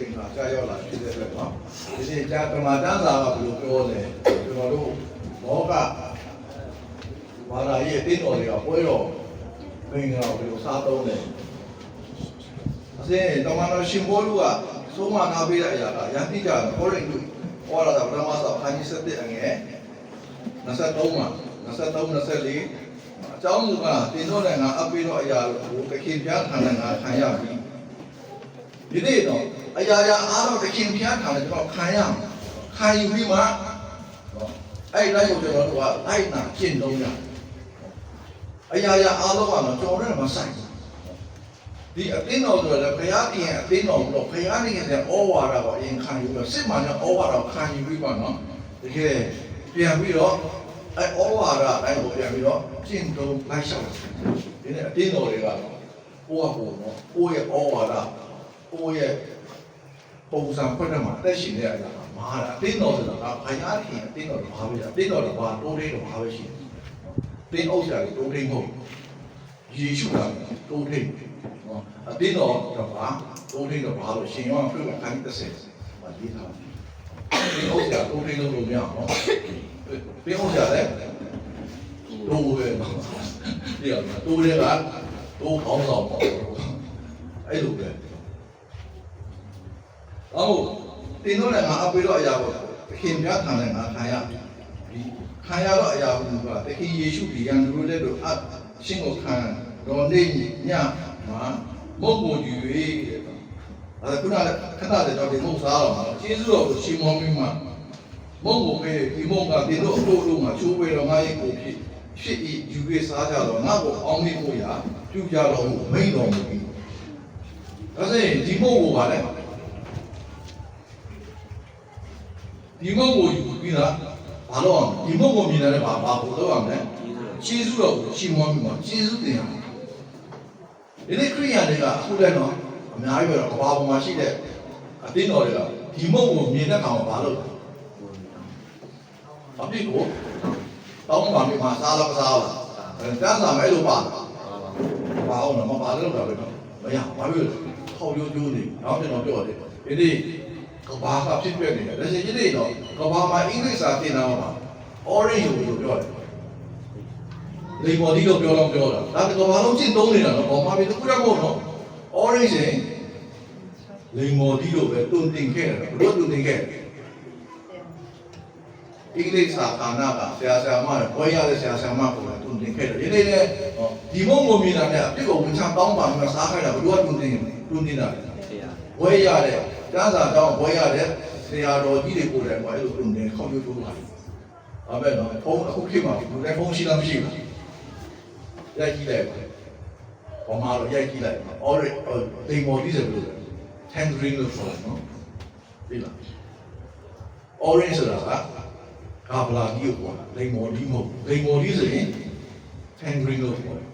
ချိန်မှာကြာရောက်လာဖြစ်တဲ့အတွက်နော်ဒီနေ့ကြာကမာတန်းစာကဘယ်လိုပြောလဲကျွန်တော်တို့ဘောကဘာသာရေးအတင်းတော်တွေကပွဲတော်မင်္ဂလာဘယ်လိုစားသုံးလဲအစင်းတော်မတော်ရှင်ဘောလူကသုံးမနာပေးတဲ့အရာကရန်တိကြခေါ်ရင်သူဟောလာတာပထမဆုံးခန်းကြီး7အငယ်23မှာ23 24အကြောင်းမူကတင်တော့လည်းငါအပ်ပြီးတော့အရာကိုတခင်ပြားခံတယ်ငါခံရပြီဒီနေ့တော့ အရာရာအားတော့တခင်ပြားခံတယ်ကျွန်တော်ခံရမှာခံယူပြီးမှနော်အဲ့လိုက်ကိုကျွန်တော်တို့ကလိုက်နာကျင့်သုံးရအရာရာအားလုံးကတော့ကျွန်တော်တို့မဆိုင်ဘူးဒီအတင်းတော်ဆိုလည်းဘုရားပြင်အတင်းတော်လို့ဘုရားနေရဲ့ဩဝါဒကိုအရင်ခံယူပြီးစစ်မှန်တဲ့ဩဝါဒကိုခံယူပြီးပါနော်တကယ်ပြန်ပြီးတော့အဲဩဝါဒအတိုင်းကိုပြန်ပြီးတော့ကျင့်သုံးလိုက်ရှောက်တယ်ဒီနေ့အတင်းတော်တွေကတော့ကိုယ့်အဖို့နော်ကိုယ့်ရဲ့ဩဝါဒကိုယ့်ရဲ့ ပုံစံဖွင့်တဲ့မှာတက်ရှင်တဲ့အရာကမာတာအတင်းတော်ဆိုတာကဘုရားပြင်အတင်းတော်တွေဘာပဲလဲအတင်းတော်တွေဘာတိုးတိတ်တော့ဘာပဲရှိတယ်တင်းဥစ္စာတွေတိုးတိတ်မဟုတ်ယေရှုကတိုးတိတ်နော်အတင်းတော်ကဘာတိုးတိတ်တော့ဘာလို့ရှင်ယောဟန်ပြုတ်ခန်း30မှာရေးထားတယ်တင်းဥစ္စာတိုးတိတ်လို့မရအောင်နော်တင်းဥစ္စာလည်းတိုးပဲနော်ဒီကတိုးတဲ့ကတိုးကောင်းဆောင်ပေါ့အဲ့လိုပဲ အော်တင်းတော့လည်းငါအပေးတော့အရာပေါ့ခင်ပြထန်လည်းငါခံရပြီခံရတော့အရာဘူးကတခင်ယေရှုဒီရန်သူတို့လည်းတို့အရှင်းကိုခံတော့နေညမှာမုတ်ကိုယူ၍အဲခုနကခဏတည်းတော့ဒီမုတ်စားတော့မှာကျေးဇူးတော်ကိုရှင်းမောင်းပြီးမှမုတ်ကိုပဲဒီမုတ်ကဒီလိုအဖို့လုံးမှာချိုးဝဲတော့ငါရဲ့ကိုဖြစ်ဖြစ်ဤယူ၍စားကြတော့ငါ့ကိုအောင်းမိဖို့ရာပြုကြတော့မိန်တော်မူပြီဒါဆိုရင်ဒီမုတ်ကိုပါလဲ ဒီမုတ်ကိုယူပြီးသားဘာလို့အောင်ဒီမုတ်ကိုမြင်တယ်ဘာဘာကိုတော့အောင်လဲကျေးဇူးတော်ကိုရှင်းမောင်းပြီးမှကျေးဇူးတင်ရမယ်ဒီနေ့ခရိယန်တွေကအခုလည်းတော့အများကြီးပဲတော့ကဘာပေါ်မှာရှိတဲ့အတင်းတော်တွေကဒီမုတ်ကိုမြင်တဲ့အခါမှာဘာလို့အပြစ်ကိုတောင်းပါမိမှာစားလားမစားလားအဲတန်းစားမယ်လို့ပါဘာအောင်တော့မပါလို့တော့ပဲတော့မရဘာဖြစ်လဲခေါက်ရိုးကျိုးနေနောက်ကျွန်တော်ပြောတယ်ဒီနေ့ ကဘာကဖြစ်ပြနေတယ်ဒါဆိုရင်ဒီနေ့တော့ကဘာမှာအင်္ဂလိပ်စာသင်တာမှာ orange ကိုပြောတယ်လေပေါ်ဒီလိုပြောတော့ပြောတာဒါကဘာလုံးကျင့်သုံးနေတာတော့ဘာမှမဖြစ်ဘူးတခုတော့မဟုတ်တော့ orange ရင်လေမော်ဒီလိုပဲတွင်တင်ခဲ့တယ်ဘလို့တွင်တင်ခဲ့တယ်အင်္ဂလိပ်စာဌာနကဆရာဆရာမတွေဘွဲရတဲ့ဆရာဆရာမကိုလည်းတွင်တင်ခဲ့တယ်ဒီနေ့လည်းဒီမုံကိုမြင်တာနဲ့အပြစ်ကိုဝင်ချတောင်းပါမှစားခိုင်းတာဘလို့တွင်တင်တွင်တင်တာဘွဲရတဲ့ ကျမ်းစာတောင်းဘွဲရတဲ့ဆရာတော်ကြီးတွေကိုလည်းဘာလို့တွင်တင်ခေါင်းကျိုးလာအမေနော်ဖုန်းအခုခေတ်မှာဒီလည်းဖုန်းရှိလားမရှိဘူးရိုက်ကြည့်လိုက်ပါဘာမှတော့ရိုက်ကြည့်လိုက်ပါ already တိမ်မော်ဒီဆိုလို့ tangerine လို့ခေါ်တယ်နော်သိလား orange ဆိုတာကကာဗလာကြီးကိုခေါ်တာလိမ္မော်ဒီမဟုတ်လိမ္မော်ဒီဆိုရင် tangerine လို့ခေါ်တယ်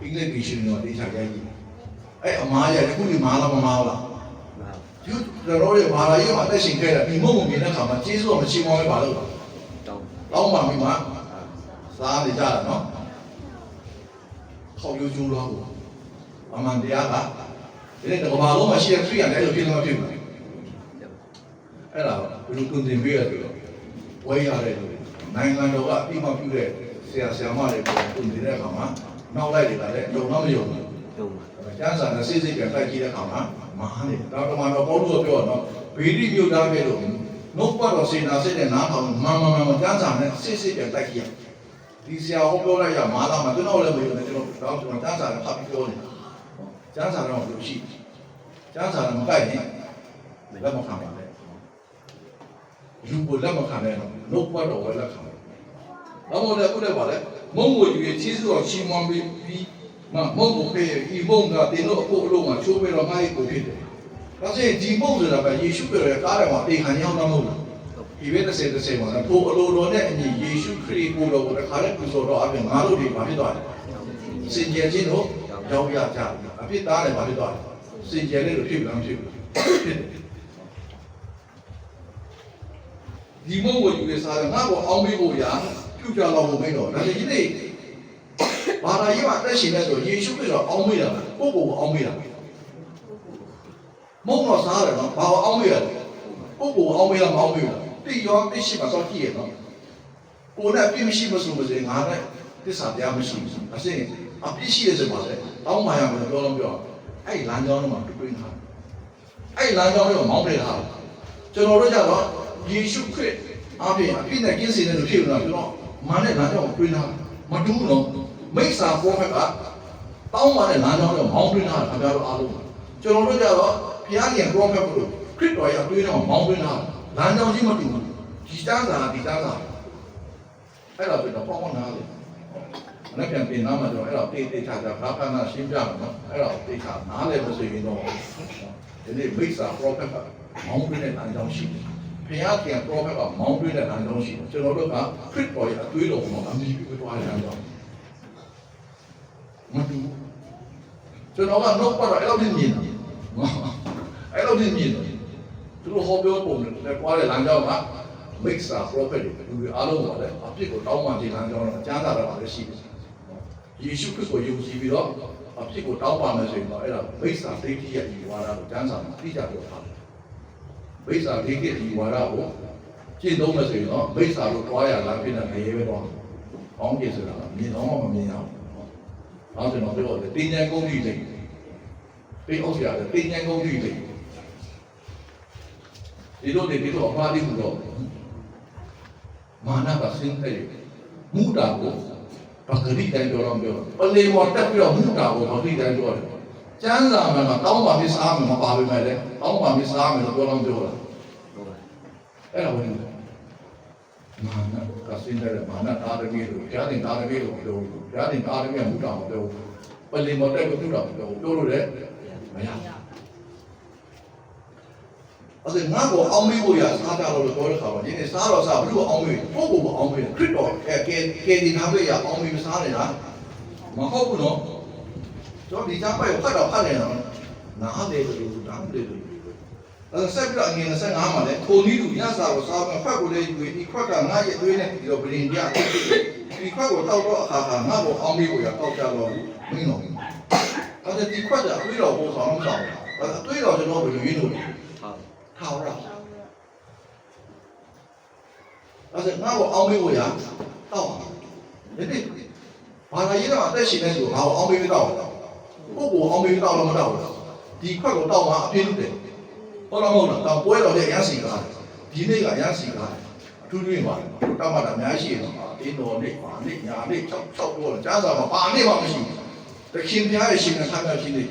အင်္ဂလိပ်ပြည်ရှင်တော့ဒေသရိုက်ကြည့်အဲ့အမားရတခုဒီမားလားမမားလား ကျူတော်ရဲ့ဘာလာရေးမှာတက်ရှင်ခဲ့တာဒီမဟုတ်မြင်တဲ့ခါမှာကျေးဇူးတော်မရှိမောင်းပဲပါလို့တောင်းပါမိမှာစားနေကြတာနော်ခေါက်ရိုးကျိုးတော့အမှန်တရားကဒီနေ့ကဘာလုံးမှာရှိတဲ့ခရိယာလည်းလို့ဖြစ်လို့မဖြစ်ဘူးအဲ့ဒါဘယ်လိုတွင်တင်ပေးရလဲဝဲရတယ်လို့နိုင်ငံတော်ကအပြီးမှပြုတဲ့ဆရာဆရာမတွေကိုတွင်တင်တဲ့အခါမှာနောက်လိုက်တွေကလည်းယုံတော့မယုံဘူးကျမ်းစာနဲ့စိတ်စိတ်ပြန်တိုက်ကြည့်တဲ့အခါမှာ မဟာနေဒါတော့မှတော့ပေါလို့ပြောတော့ဗေဒီမြို့သားပဲလို့နှုတ်ပတ်တော်စေနာစိတ်နဲ့နားထောင်မှန်မှန်မှန်ကျမ်းစာနဲ့စိတ်စိတ်ပြန်တိုက်ကြည့်ရဒီဆရာဟောပြောလိုက်ရမာလာမှာကျွန်တော်လည်းမယုံနဲ့ကျွန်တော်တော့ကျွန်တော်ကျမ်းစာနဲ့ဖတ်ပြီးပြောနေတာကျမ်းစာတော့လို့ရှိကျမ်းစာနဲ့မကိုက်ရင်လက်မခံပါနဲ့ယူကိုလက်မခံနဲ့တော့နှုတ်ပတ်တော်ဝဲလက်ခံတယ်တော့မဟုတ်လည်းခုလည်းပါလေမုံကိုယူရင်ချီးစွာချီးမွမ်းပြီး ပြီးမမုံကိုဖေးဤမုံကတင်တော့အဖို့အလုံးမှာချိုးပြီးတော့ငါ့ရဲ့ကိုဖြစ်တယ်ဒါဆိုရင်ဒီမုံဆိုတာကယေရှုပြောတဲ့ကားထဲမှာတေခံရောက်တော့မဟုတ်လားဒီဘက်တစ်ဆယ်တစ်ဆယ်မှာထိုအလိုတော်နဲ့အညီယေရှုခရစ်ကိုတော်ကိုတခါနဲ့ပူဇော်တော့အပြင်ငါတို့ဒီမှာဖြစ်သွားတယ်စင်ကြယ်ခြင်းတို့ရောက်ရကြအဖြစ်သားလည်းမှာဖြစ်သွားတယ်စင်ကြယ်လေးတို့ဖြစ်ပြီးတော့ဖြစ်ဖြစ်တယ်ဒီမုံကိုယူရစားတယ်ငါ့ကိုအောင်းပေးဖို့ရာပြုကြတော့မင်းတော့ဒါဆိုဒီနေ့ ဘာသာရေးမှာတက်ရှင်တဲ့ဆိုယေရှုခရစ်တော်အောင်းပေးတာကိုယ့်ကိုယ်ကိုအောင်းပေးတာမုံတော့စားတယ်နော်ဘာအောင်အောင်မေးရလဲကိုကိုအောင်မေးလားမအောင်မေးလားတိရောတိရှိမှတော့ကြည့်ရနော်ကိုနဲ့ပြည့်မရှိမဆိုမစေငါနဲ့တစ္ဆာတရားမရှိဘူးအစင်အပြည့်ရှိရစပါလေတောင်းမှရမယ်ပြောလို့ပြောအဲ့လမ်းကြောင်းတော့မှတွင်းထားအဲ့လမ်းကြောင်းတော့မောင်းပြထားကျွန်တော်တို့ကြတော့ယေရှုခရစ်အပြင်အပြည့်နဲ့ကင်းစင်တဲ့လူဖြစ်လာကျွန်တော်မာနဲ့လမ်းကြောင်းတွင်းထားမတူးတော့ မိစ္ဆာပေါ်ဖက်ကတောင်းမှတဲ့လမ်းကြောင်းတော့မောင်းတွင်းထားခင်ဗျားတို့အားလုံးကျွန်တော်တို့ကြတော့ဘုရားရှင် prophet ကိုခရစ်တော်ရဲ့အတွေးတော်မောင်းတွင်းထားလမ်းကြောင်းကြီးမတူဘူးဒီတန်းစာဒီတန်းစာအဲ့ဒါဆိုတော့ပေါင်းပေါင်းနားလေမနေ့ပြန်ပြင်နာမှာတော့အဲ့တော့တေးတေးချာချာဘာဖနာရှင်းပြမယ်နော်အဲ့တော့တေးချာနားလည်းမဆိုရင်တော့ဒီနေ့မိစ္ဆာ prophet ကမောင်းပြတဲ့လမ်းကြောင်းရှိတယ်ဖခင်က prophet ကမောင်းပြတဲ့လမ်းကြောင်းရှိတယ်ကျွန်တော်တို့ကခရစ်တော်ရဲ့အသွေးတော်ကိုအမိပြုသွားတဲ့လမ်းကြောင်း မတူကျွန်တော်ကနှုတ်ပတ်တော့အဲ့လိုမြင်တယ်အဲ့လိုမြင်တယ်သူတို့ဟောပြောပုံနဲ့ကွာတဲ့လမ်းကြောင်းကမိစ္ဆာ prophet တွေလူတွေအားလုံးပါလေအပြစ်ကိုတောင်းပန်ခြင်းလမ်းကြောင်းတော့ကြားတာတော့လည်းရှိတယ်ယေရှုခရစ်ကိုယုံကြည်ပြီးတော့အဖြစ်ကိုတောင်းပါမယ်ဆိုရင်တော့အဲ့ဒါဗိစ္ဆာဒိဋ္ဌိရဲ့ဒီဝါဒကိုကျမ်းစာမှာသိကြပြောထားတယ်။ဗိစ္ဆာဒိဋ္ဌိဒီဝါဒကိုကျင့်သုံးမယ်ဆိုရင်တော့ဗိစ္ဆာလို့တွားရလာဖြစ်တဲ့ငရေပဲတော့။ကောင်းကြည့်ဆိုတာကမြင်တော့မှမမြင်အောင်။ နောက်ကျွန်တော်ပြောတယ်တင်ញံကုန်ကြီးလေး။ပြီးအောင်ဆရာတယ်တင်ញံကုန်ကြီးလေး။ဒီလိုဒီလိုအမှားလေးမှုတော့မာနကဆင်းတဲ့မူတာကိုပဂရိတိုင်းပြောတော့ပြောပလေမော်တက်ပြီးတော့မူတာကိုပဂရိတိုင်းပြောတယ်ကျမ်းစာမှာတောင်းပါမစားမယ်မပါပဲမဲ့လေတောင်းပါမစားမယ်လို့ပြောတော့ပြောတာအဲ့ဒါဝင်တယ် မာနကစင်းတယ်မာနတာရမီလို့ကြားတင်တာရမီလို့ပြောလို့ကြားတင်တာရမီကမူတာမပြောပလေမော်တက်ပြီးမူတာမပြောပြောလို့လေမရအဲ့ဒါငါ့ကိုအောင်းမေးဖို့ရစားကြတော့လို့ပြောတဲ့ခါမှာဒီနေ့စားတော့စားဘယ်လိုအောင်းမေးကိုကိုကိုအောင်းမေးခရစ်တော်ကဲကဲကဲဒီနာမေးရအောင်းမေးမစားနေတာမဟုတ်ဘူးနော်ကျွန်တော်ဒီချမ်းပိုက်ကိုဖတ်တော့ဖတ်နေတာနားတယ်လို့ဒါမှမဟုတ်လို့ အဲ့ဆက်ပြီးတော့အငြင်း25မှာလဲခိုနီးလူရစာကိုစားမယ်ဖတ်ကိုလည်းယူပြီးဒီခွက်ကငါရဲ့သွေးနဲ့ပြီးတော့ဗရင်ပြဒီခွက်ကိုတောက်တော့အခါခါငါ့ကိုအောင်းမေးဖို့ရတောက်ကြတော့မင်းတော်မင်းအဲ့ဒါဒီခွက်ကအသွေးတော်ပို့ဆောင်အောင်ဆောင်တာအသွေးတော်ကျွန်တော်ဘယ်လိုရင်းလို့လဲထောက်ရအဲ့ဒါငါ့ကိုအောင်းမေးဖို့ရတောက်ပါဒီနေ့ဘာသာရေးတော့အသက်ရှင်နေသူငါ့ကိုအောင်းမေးမတောက်ဘူးကိုကိုအောင်းမေးတောက်လို့မတောက်ဘူးဒီခွက်ကိုတောက်မှအပြည့်လုပ်တယ် ဟုတ်လားမဟုတ်လားတောက်ပွဲတော်တဲ့ရရှိကားဒီနေ့ကရရှိကားအထူးတွင်ပါတောက်မှတာအများရှိတယ်တင်းတော်နေ့ပါနေ့ညာနေ့၆၆တော့ကြားစာမှာဘာနေ့မှမရှိဘူးတခင်ပြားရဲ့ရှင်နဲ့ဆမ်းပြရှင်နေ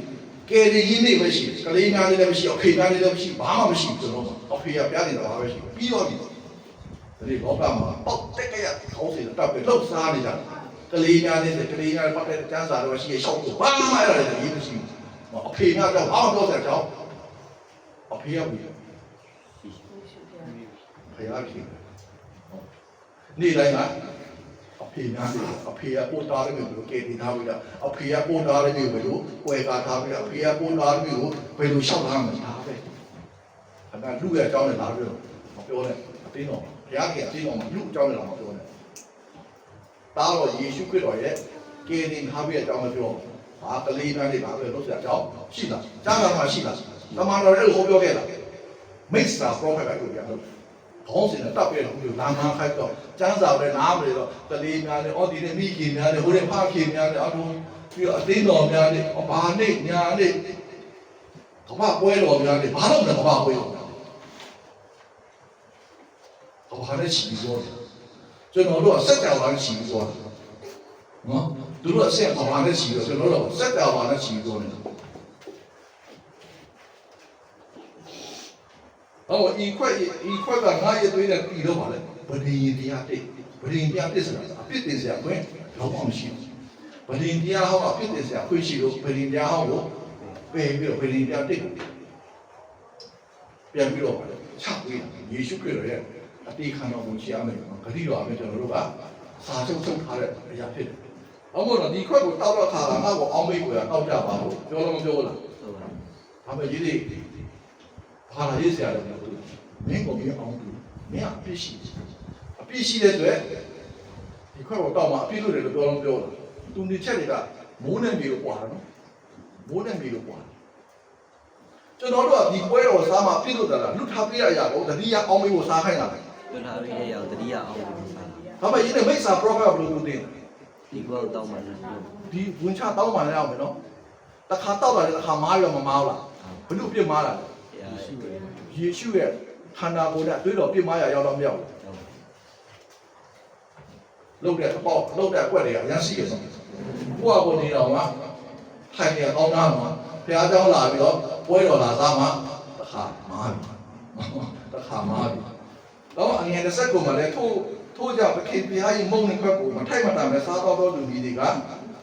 ကဲဒီကြီးနေပဲရှိကလေးများလေးလည်းမရှိအဖေများလေးလည်းမရှိဘာမှမရှိဘူးကျွန်တော်အဖေကပြားနေတာပဲရှိပြီးတော့ဒီဒီဘောကမှာပေါက်တက်ကြရခေါင်းစီတပ်ပြီးလှုပ်ရှားနေကြတယ်ကလေးများလေးကလေးများပတ်တဲ့ကျန်းစာတော့ရှိရရှောက်ကိုဘာမှအဲ့ဒါလည်းရေးမရှိဘူးအဖေများတော့ဘာမှပြောစရာကြောင်း အဖေကဘူးဖေရဖြစ်နေ့တိုင်းကအဖေများတယ်အဖေကပို့သားတယ်လို့ကဲတင်ထားပြီးတော့အဖေကပို့သားတယ်လို့ဘယ်လိုကွယ်ကာထားပြီးတော့အဖေကပို့သားတယ်လို့ဘယ်လိုရှောက်ထားမှာဒါပဲအဲ့ဒါလူရဲ့အကြောင်းနဲ့လာပြီးတော့မပြောနဲ့အတင်းတော်ဘုရားကအတင်းတော်မှာလူအကြောင်းနဲ့လာမပြောနဲ့တားတော့ယေရှုခရစ်တော်ရဲ့ကယ်တင်ထားပြီးတဲ့အကြောင်းမပြောဘာကလေးများလေးပါပဲလို့ဆရာအကြောင်းရှိလားကြားမှာမှရှိလား တမန်တော်လည်းဟောပြောခဲ့လားမိစ္ဆာ prophet ကပြောပြတော့ခေါင်းစဉ်နဲ့တပ်ပြတော့ဘူးလာမှန်းခိုက်တော့ကျန်းစာပဲနားမလဲတော့တလေးများနဲ့အော်ဒီနဲ့မိခင်များနဲ့ဟိုတဲ့ဖခင်များနဲ့အထုံးပြီးတော့အသိတော်များနဲ့ဘာနဲ့ညာနဲ့ကမ္ဘာပွဲတော်များနဲ့ဘာလို့လဲကမ္ဘာပွဲတော်ကဘာနဲ့ချီပြီးတော့ကျွန်တော်တို့ကစက်ကြောင်နဲ့ချီပြီးတော့နော်သူတို့အဆက်ကဘာနဲ့ချီတော့ကျွန်တော်တို့စက်ကြောင်နဲ့ချီပြီးတော့နေတာ အော်ဤခွက်ဤခွက်ကငါရဲ့သွေးနဲ့ပြည်တော့ပါလေဗဒင်တရားတိတ်ဗဒင်တရားပြစ်စရာအပြစ်တင်စရာခွင့်လုံးဝမရှိဘူးဗဒင်တရားဟောအပြစ်တင်စရာခွင့်ရှိလို့ဗဒင်တရားဟောကိုပယ်ပြီးတော့ဗဒင်တရားတိတ်ပြန်ပြီးတော့ပါလေချပေးတာယေရှုခရစ်တော်ရဲ့အတိခံတော်ကိုချီအားမယ်ဂတိတော်အပြင်ကျွန်တော်တို့ကစာချုပ်ချုပ်ထားတဲ့အရာဖြစ်တယ်။အော်မို့တော့ဒီခွက်ကိုတောက်တော့ခါတာငါ့ကိုအောင်းမိတ်ကိုတောက်ကြပါလို့ပြောလို့မပြောဘူးလား။ဒါပေမဲ့ရေးလေး ဘာလာရေးစရာလဲမဟုတ်ဘူး။မင်းကိုမင်းအောင်ဘူး။မင်းအပြစ်ရှိတယ်။အပြစ်ရှိတဲ့အတွက်ဒီခွက်ကိုတောက်မှအပြစ်လို့တယ်လို့ပြောလို့ပြောလား။သူနေချက်တွေကမိုးနဲ့မြေလို့ပွာတာနော်။မိုးနဲ့မြေလို့ပွာတာ။ကျွန်တော်တို့ကဒီပွဲတော်စားမှာပြည့်လို့တာလားလူထားပြရရတော့တတိယအောင်မေးကိုစားခိုင်းတာပဲလွတ်ထားပြီးတဲ့ရောက်တတိယအောင်လို့စားတာဒါပေမဲ့ဒီနေ့မိတ်ဆာ prophet ဘယ်လိုလုပ်တင်ဒီကောက်တောင်းမှလည်းဒီဝင်ချတောင်းပါလဲအောင်မယ်နော်တခါတောက်တာလည်းတခါမားရောမမားဘူးလားဘယ်လိုပြစ်မားတာလဲတရားရှိတ ယေရှုရဲ့ခန္ဓာကိုယ်နဲ့တွေးတော်ပြစ်မရရောက်တော့မရောက်ဘူးလုတ်တဲ့အပေါက်လုတ်တဲ့အကွက်တွေကရရှိရဆုံးကိုယ့်အပေါ်နေတော်မှာထိုင်နေကောင်းတာမှာဘုရားကျောင်းလာပြီးတော့ပွဲတော်လာသားမှာတခါမားပြီတခါမားပြီတော့အငယ်30ကိုမှလည်းထို့ထို့ကြောင့်တခင်ဘုရားကြီးမုံနေခွက်ကိုမထိုက်မတန်ပဲစားတော့တော်လူကြီးတွေက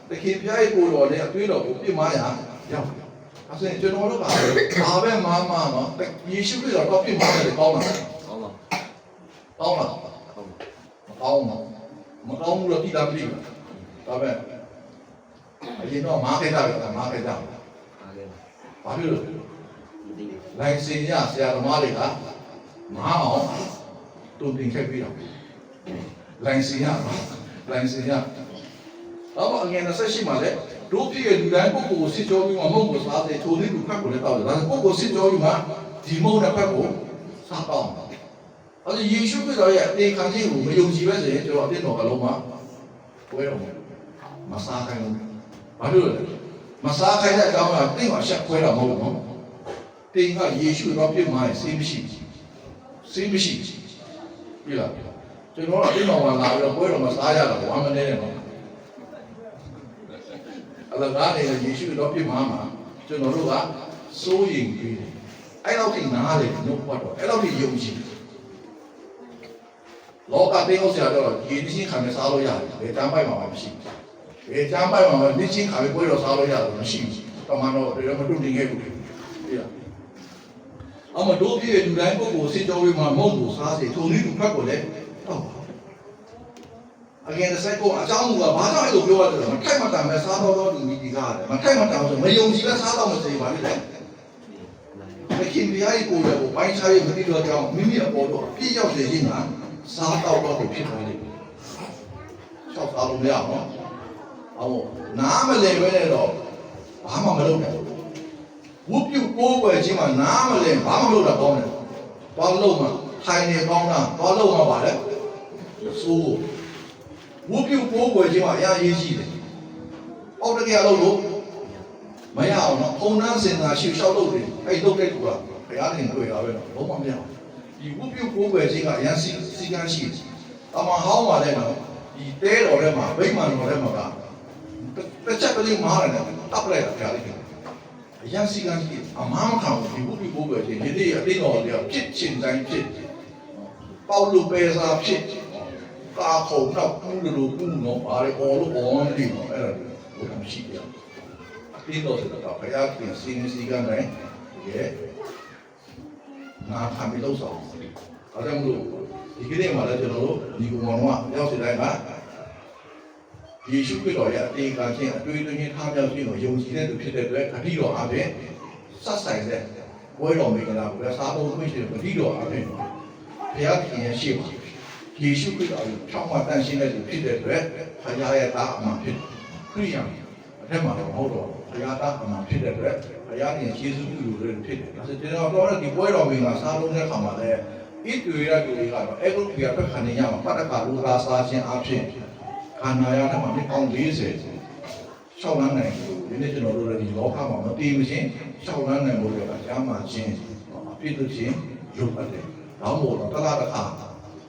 တခင်ဘုရားကြီးကိုယ်တော်နဲ့အသွေးတော်ကိုပြစ်မရရောက် အဲဆိုရင်ကျွန်တော်တို့ကဘာပဲမားမားနော်ယေရှုခရစ်တော်တော့ပြစ်မားတယ်ကောင်းလားကောင်းပါကောင်းလားကောင်းပါမကောင်းဘူးမကောင်းဘူးတော့တိတာမသိဘူးဒါပဲအရင်တော့မားခဲ့တာပဲမားခဲ့တာအားကဲဘာဖြစ်လို့မသိဘူးလိုင်စင်ရဆရာသမားတွေကမားအောင်တုံတင်ခဲ့ပြီးတော့လိုင်စင်ရလိုင်စင်ရတော့အငယ်28မှာလဲ တို့ဖြစ်ရဲ့လူတိုင်းပုဂ္ဂိုလ်ကိုစစ်ကြောပြီးမှမဟုတ်ဘူးစားတယ်ထိုနည်းလူဖက်ကိုလည်းတောက်တယ်ဒါပုဂ္ဂိုလ်စစ်ကြောပြီးမှဒီမုံတဲ့ဖက်ကိုစားတော့အဲ့ဒီယေရှုခရစ်တော်ရဲ့အသေးခံခြင်းကိုမယုံကြည်ပဲဆိုရင်ကျွန်တော်အတင်းတော်ကလုံးမှာပွဲတော်မစားခိုင်းဘူးဘာလို့လဲမစားခိုင်းတဲ့အကြောင်းကတင့်မှာရှက်ခွဲတာမဟုတ်ဘူးနော်တင်ကယေရှုတော်ပြစ်မှာစေးမရှိစေးမရှိပြီလားကျွန်တော်ကအတင်းတော်ကလာပြီးတော့ပွဲတော်မှာစားရတာဝမ်းမနေနဲ့နော် အဲ့ဒါကနေယေရှုတော်ပြစ်မှာမှာကျွန်တော်တို့ကစိုးရင်ပြီးတယ်အဲ့တော့ဒီနားလေနှုတ်ပတ်တော့အဲ့တော့ဒီယုံကြည်လောကတင်းဟုတ်ဆရာတော့ဒီနေ့ချင်းခံမစားလို့ရတယ်ဘယ်တမ်းပိုက်မှာမှမရှိဘူးဘယ်တမ်းပိုက်မှာမှနေ့ချင်းခံပြီးပွဲတော်စားလို့ရတယ်မရှိဘူးတော်မှန်တော့တယ်မတွတင်ခဲ့ဘူးပြရအမတို့ပြည့်လူတိုင်းပုဂ္ဂိုလ်စစ်တော်ဝေးမှာမုံကိုစားစေထုံနည်းလူဖက်ကိုလည်းတော့ အကယ်စက်ကိုအကြောင်းကဘာကြောင့်အဲ့လိုပြောရတယ်မထိုက်မတန်ပဲစားတော့တော့လူကြီးကြီးကားတယ်မထိုက်မတန်ဆိုမယုံကြည်ပဲစားတော့မစေပါနဲ့လေသခင်ဘုရားရဲ့ကိုယ်တော်ကိုပိုင်းခြားရေးမသိတော့ကြောင်းမိမိအပေါ်တော့ပြည့်ရောက်စေခြင်းကစားတော့တော့ဖြစ်သွားတယ်။ချောက်စားလို့မရဘူးနော်။အော်နားမလည်ပဲနဲ့တော့ဘာမှမလုပ်နိုင်ဘူး။ဝုပြုတ်ကိုးကွယ်ခြင်းမှာနားမလည်ဘာမှမလုပ်တာကောင်းတယ်။သွားလို့မှထိုင်နေကောင်းတာသွားလို့မှပါလေ။စိုး ဝုပြုတ်ကိုးကွယ်ခြင်းမှာအရာရေးရှိတယ်။အောက်တကယ်လို့လို့မရအောင်နော်။ပုံနှန်းစင်တာရှေ့လျှောက်လို့တယ်။အဲ့လုပ်တဲ့ကူကဘုရားတင်တွေ့တာပဲနော်။လုံးဝမရအောင်။ဒီဝုပြုတ်ကိုးကွယ်ခြင်းကအရာစီစီကန်းရှိတယ်။အမှဟောင်းပါလေနော်။ဒီတဲတော်ထဲမှာဗိမာန်တော်ထဲမှာကတစ်ချက်ကလေးမားတယ်တပ်လိုက်တာကြားလိုက်။အရာစီကန်းရှိအမှန်ခံဒီဝုပြုတ်ကိုးကွယ်ခြင်းဒီနေ့အသိတော်တွေကဖြစ်ချင်တိုင်းဖြစ်။ပေါလုပဲစာဖြစ် ကာခုံတော့ကူးလို့ကူးနော်ဘာလဲအော်လို့အော်နေတယ်အဲ့ဒါကိုမရှိဘူး။အသိတော်ဆိုတာဘုရားပြင်စင်းစီကန်းတိုင်းရဲ့ငါခံပြီးလို့ဆောင်။အဲဒါမို့ဒီကနေ့မှလည်းကျွန်တော်တို့ဒီကောင်တော်ကရောက်စီတိုင်းမှာယေရှုခရစ်တော်ရဲ့အသေးကချင်းအတွေ့အကြုံချင်းထားမြောက်ခြင်းကိုယုံကြည်တဲ့သူဖြစ်တဲ့အတွက်ခတိတော်အပြင်ဆက်ဆိုင်တဲ့ဘွဲတော်မင်္ဂလာကိုလည်းစားဖို့ခွင့်ရှိတဲ့ခတိတော်အပြင်ဘုရားခင်ရဲ့ရှိပါ ယေရှုခရစ်တော်ရဲ့ဖြောင်းမတန်ရှင်းတဲ့သူဖြစ်တဲ့အတွက်ဘုရားရဲ့သားအမှန်ဖြစ်ခရိယံအထက်မှာတော့မဟုတ်တော့ဘုရားသားအမှန်ဖြစ်တဲ့အတွက်ဘုရားခင်ယေရှုပြုလို့ဖြစ်တယ်ဒါဆိုကျွန်တော်တို့ဒီဘွဲတော်မင်္ဂလာစားလို့တဲ့ခါမှာလည်းဣတူရတူတွေကတော့အဲ့လိုပြတ်ခဏညမှာပတ်တကလူသာစားခြင်းအဖြစ်ခန္ဓာရတဲ့မှာပေါင်း40ရှောက်လန်းနိုင်လို့ဒီနေ့ကျွန်တော်တို့လည်းဒီလောကမှာမတည်မချင်းရှောက်လန်းနိုင်လို့လည်းအများမှချင်းအပြည့်လို့ချင်းရုပ်ပါတယ်။နောက်မို့တော့တလားတစ်ခါ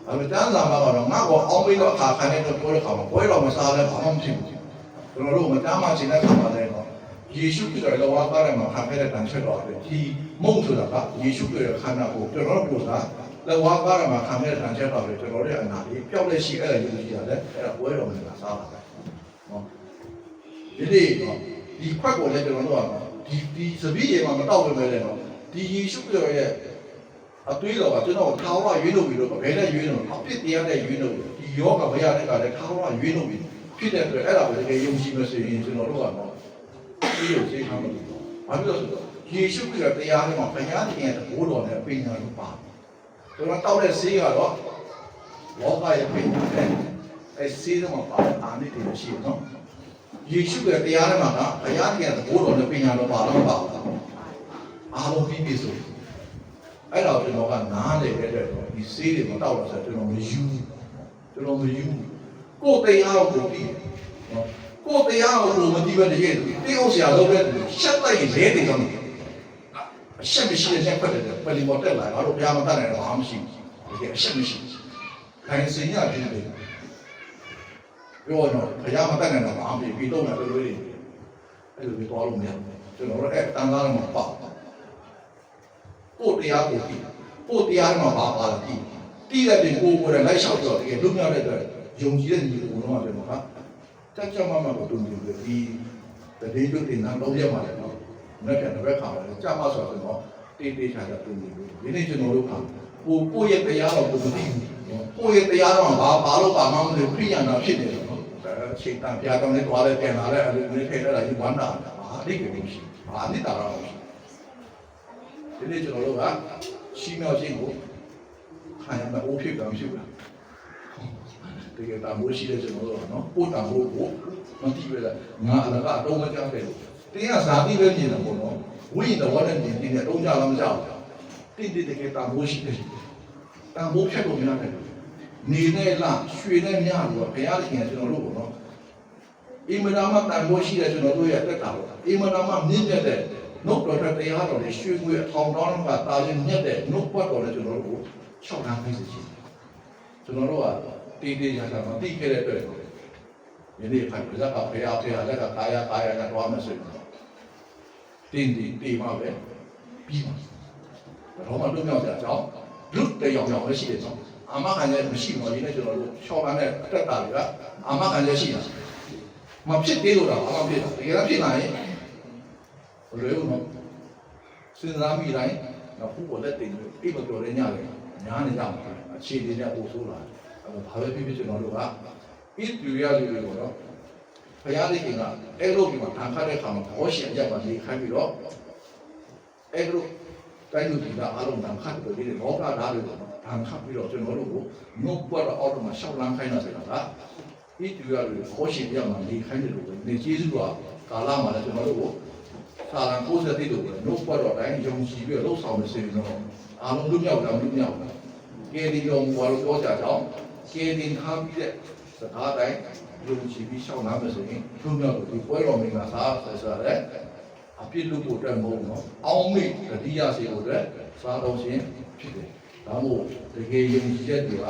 ဒါပေမဲ့တန်းစာမှာကတော့ငါ့ကိုအောင်းပြီးတော့အခါခံနေတော့ပြောတဲ့ခါမှာဘွဲတော်မစားလဲဘာမှမဖြစ်ဘူး။ကျွန်တော်တို့မတမ်းမှချင်းတဲ့ခါမှာလည်းတော့ယေရှုခရစ်တော်လောကသားထဲမှာခံခဲ့တဲ့တန်ချက်တော်ပဲဒီမုံဆိုတာကယေရှုခရစ်တော်ခန္ဓာကိုကျွန်တော်တို့ပြောတာလောကသားထဲမှာခံခဲ့တဲ့တန်ချက်တော်ပဲကျွန်တော်တို့ရဲ့အနာလေးပျောက်လက်ရှိအဲ့ဒါယူကြည့်ရတယ်အဲ့ဒါဘွဲတော်မလာစားတာပဲ။နော်ဒီနေ့တော့ဒီခွက်ကိုလည်းကျွန်တော်တို့ကဒီဒီစပီးရေမှာမတော့ပဲလေနော်ဒီယေရှုခရစ်တော်ရဲ့ အသွေးတော်ကကျွန်တော်ထာဝရရွေးလို့ပြီးတော့ဘယ်နဲ့ရွေးလို့အပြစ်တရားနဲ့ရွေးလို့ဒီယောဂမရတဲ့ကလည်းထာဝရရွေးလို့ပြီးဖြစ်တဲ့အတွက်အဲ့ဒါကိုတကယ်ယုံကြည်မဆိုရင်ကျွန်တော်တို့ကတော့ဒီလိုသိထားလို့ဘာဖြစ်လို့ဆိုတော့ယေရှုခရစ်တော်တရားထဲမှာဘုရားသခင်ရဲ့တဘိုးတော်နဲ့ပြင်ညာလို့ပါကျွန်တော်တောက်တဲ့ဆေးကတော့လောကရဲ့ပြင်ညာနဲ့အဲဆေးထဲမှာပါတဲ့အာနိတေရှိတယ်နော်ယေရှုရဲ့တရားထဲမှာကဘုရားသခင်ရဲ့တဘိုးတော်နဲ့ပြင်ညာလို့ပါတော့ပါဘူးအာအားလုံးပြီးပြီဆို အဲ့တော့ကျွန်တော်ကနားလေတဲ့အတွက်တော့ဒီဆေးတွေမတောက်တော့ဆိုကျွန်တော်မယူကျွန်တော်မယူကိုယ်တရားကိုပြီးနော်ကိုယ်တရားကိုမတိပဲတည်းရဲ့တေးအောင်ဆရာလုပ်တဲ့ရှက်တိုက်ရဲတယ်ကောင်းတယ်အရှက်မရှိတဲ့ချက်ဖက်တယ်ပလီမော်တက်လာငါတို့ဘုရားမတတ်နိုင်တော့ဘာမှမရှိဘူးတကယ်အရှက်မရှိခိုင်စင်ရပြည့်တယ်ပြောတော့ဘုရားမတတ်နိုင်တော့ဘာမှမရှိပြီးတော့လည်းလွယ်လွယ်အဲ့လိုပြောလို့မရဘူးကျွန်တော်တို့အဲ့တန်ကားမှာပေါ့ ကိုတရားကိုပြီးကိုတရားမှာဘာပါလဲပြီးတီးတဲ့ပြင်ကိုကိုယ်နဲ့လိုက်လျှောက်တော့တကယ်လွတ်မြောက်တဲ့အတွက်ယုံကြည်တဲ့ညီကိုတော့ကျွန်တော်ဟာတက်ကြမမကိုတုံ့ပြန်ပြီးဒီတတိယတင်နာတော့ရမှာလေနော်မနေ့ကတပတ်ခါလဲကြာမဆိုတော့တေးတေးချာချာတုံ့ပြန်ပြီးဒီနေ့ကျွန်တော်တို့ကကိုကိုရဲ့တရားတော့ကိုမသိဘူးနော်ကိုရဲ့တရားတော့ဘာဘာလို့ပါမှမလို့ပြည့်ရတာဖြစ်နေတယ်နော်ဒါချိန်တန်ပြတော့လည်းတွားလဲပြန်လာလဲအဲ့လိုနေထိုင်ရတာဒီဝမ်းတာဘာအဓိပ္ပာယ်မရှိဘာအနိတ္တရာမရှိ ဒီနေ့ကျွန်တော်တို့ကရှင်းမြောက်ခြင်းကိုခံရမယ်အိုးဖြစ်ကံဖြစ်တာတကယ်တမိုးရှိတဲ့ကျွန်တော်တို့ကနော်ပို့တမိုးကိုမတိပဲလားငါအလကအတော့မကြောက်တယ်တင်းကဇာတိပဲမြင်တယ်ပေါ့နော်ဝိညာဉ်တော်နဲ့မြင်နေတယ်တော့ကြလားမကြောက်တင်းတင်းတကယ်တမိုးရှိတယ်တမိုးဖြတ်လို့မရတယ်နေနဲ့လားရွှေနဲ့မြလို့ဘုရားရှင်ကျွန်တော်တို့ပေါ့နော်အင်မနာမတန်ဖိုးရှိတဲ့ကျွန်တော်တို့ရဲ့တက်တာပေါ့အင်မနာမမြင့်မြတ်တဲ့ နှုတ်တော်တဲ့တရားတော်တွေရွှေငွေအထောင်တောင်းကတာရင်မြတ်တဲ့နှုတ်ပတ်တော်နဲ့ကျွန်တော်တို့ကို၆လမ်းခိုင်းစေချင်ကျွန်တော်တို့ကတေးတေးရတာမသိခဲ့တဲ့အတွက်ယနေ့ဖိုင်ပြဇက်ကဖေအားဖေအားလက်ကကာယကာယနဲ့တွားမယ်ဆိုရင်တင်းတင်းတေးမှာပဲပြီးမှာတော့မှတို့မြောက်ကြအကြောင်းလူတယောက်ယောက်ပဲရှိတယ်ကြောင်းအာမခံလည်းမရှိဘူးဒီနေ့ကျွန်တော်တို့၆လမ်းနဲ့တက်တာတွေကအာမခံလည်းရှိတာမဖြစ်သေးလို့တော့ဘာမှဖြစ်တာတကယ်တော့ဖြစ်လာရင် ဘယ်လိုလဲနော်စဉ်းစားမိတိုင်းတော့ဘုဘောလက်တင်လို့အိမ်မတော်တဲ့ညလေညားနေကြမှာအခြေအနေနဲ့ပို့ဆိုးလာအဲ့တော့ဘာပဲဖြစ်ဖြစ်ကျွန်တော်တို့ကဣတူရလူတွေကိုတော့ဘုရားသခင်ကအဲ့လိုဒီမှာခံခတ်တဲ့ခါမှာဘောရှင်အရက်မှာနေခိုင်းပြီးတော့အဲ့လိုတိုင်းလူတွေကအားလုံးခံခတ်ပြီးဒီလောကသားတွေကိုခံခတ်ပြီးတော့ကျွန်တော်တို့ကိုငုတ်ပွားတော့အောက်မှာရှောက်လန်းခိုင်းတာဆိုတာကဣတူရလူဘောရှင်အရက်မှာနေခိုင်းတယ်လို့နေကျေးဇူးကကာလမှာလည်းကျွန်တော်တို့ကို စာလံကိုယ်စတဲ့တို့ပဲနှုတ်ပတ်တော်တိုင်းယုံကြည်ပြီးလှုပ်ဆောင်နေစေရင်တော့အာလုံးလူမြောက်တာလူမြောက်တာကဲဒီတော်ဘာလို့ပြောကြကြောင်းကဲဒီထားပြီးတဲ့စကားတိုင်းယုံကြည်ပြီးရှောက်နာမယ်ဆိုရင်လူမြောက်တို့ဒီပွဲတော်မင်္ဂလာစားဆက်ဆိုရဲအပြစ်လို့ဖို့အတွက်မဟုတ်တော့အောင်းမိတ်တတိယစေဖို့အတွက်စားတော်ရှင်ဖြစ်တယ်ဒါမို့တကယ်ယုံကြည်တဲ့သူက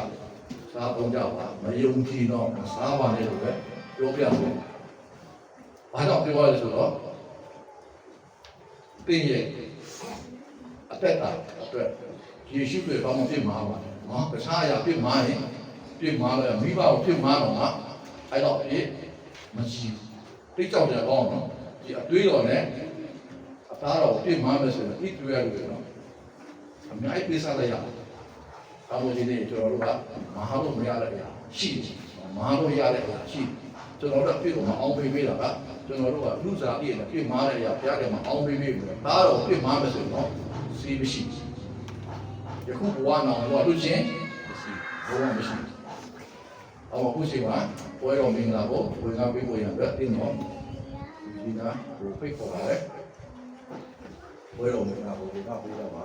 စားတော့ကြပါမယုံကြည်တော့မစားပါနဲ့လို့ပဲပြောပြတယ်ဘာကြောင့်ပြောရလဲဆိုတော့ တင်းရဲ့အသက်တာအတွက်ယေရှုတွေဘာမှပြစ်မှာပါနော်တခြားအရာပြစ်မှာရင်ပြစ်မှာလည်းမိဘကိုပြစ်မှာတော့ငါအဲ့တော့ပြစ်မရှိဘူးတိတ်ကြောက်ကြကောင်းနော်ဒီအတွေးတော်နဲ့အသားတော်ပြစ်မှာမယ်ဆိုတော့ဤတွေ့ရတယ်နော်အများကြီးပေးစားလိုက်ရအောင်အမိုးဒီနေ့ကျွန်တော်တို့ကမဟာလို့မရတဲ့အရာရှိတယ်မဟာလို့ရတဲ့အရာရှိတယ် ကျွန်တော်တို့ပြစ်ကိုမအောင်ပေးပေးတာကကျွန်တော်တို့ကလူစားပြည့်နဲ့ပြစ်မှားတဲ့အရာဘုရားကမအောင်ပေးပေးဘူးဒါတော့ပြစ်မှားမယ်ဆိုတော့စီးမရှိယခုဘဝနောင်တော့လူချင်းဘဝမရှိအောင်အခုချိန်မှာပွဲတော်မင်္ဂလာကိုဝင်ကားပေးဖို့ရတဲ့တင်းတော်ဒီကဘုဖိတ်ခေါ်ပါလေပွဲတော်မင်္ဂလာကိုဝင်ကားပေးကြပါ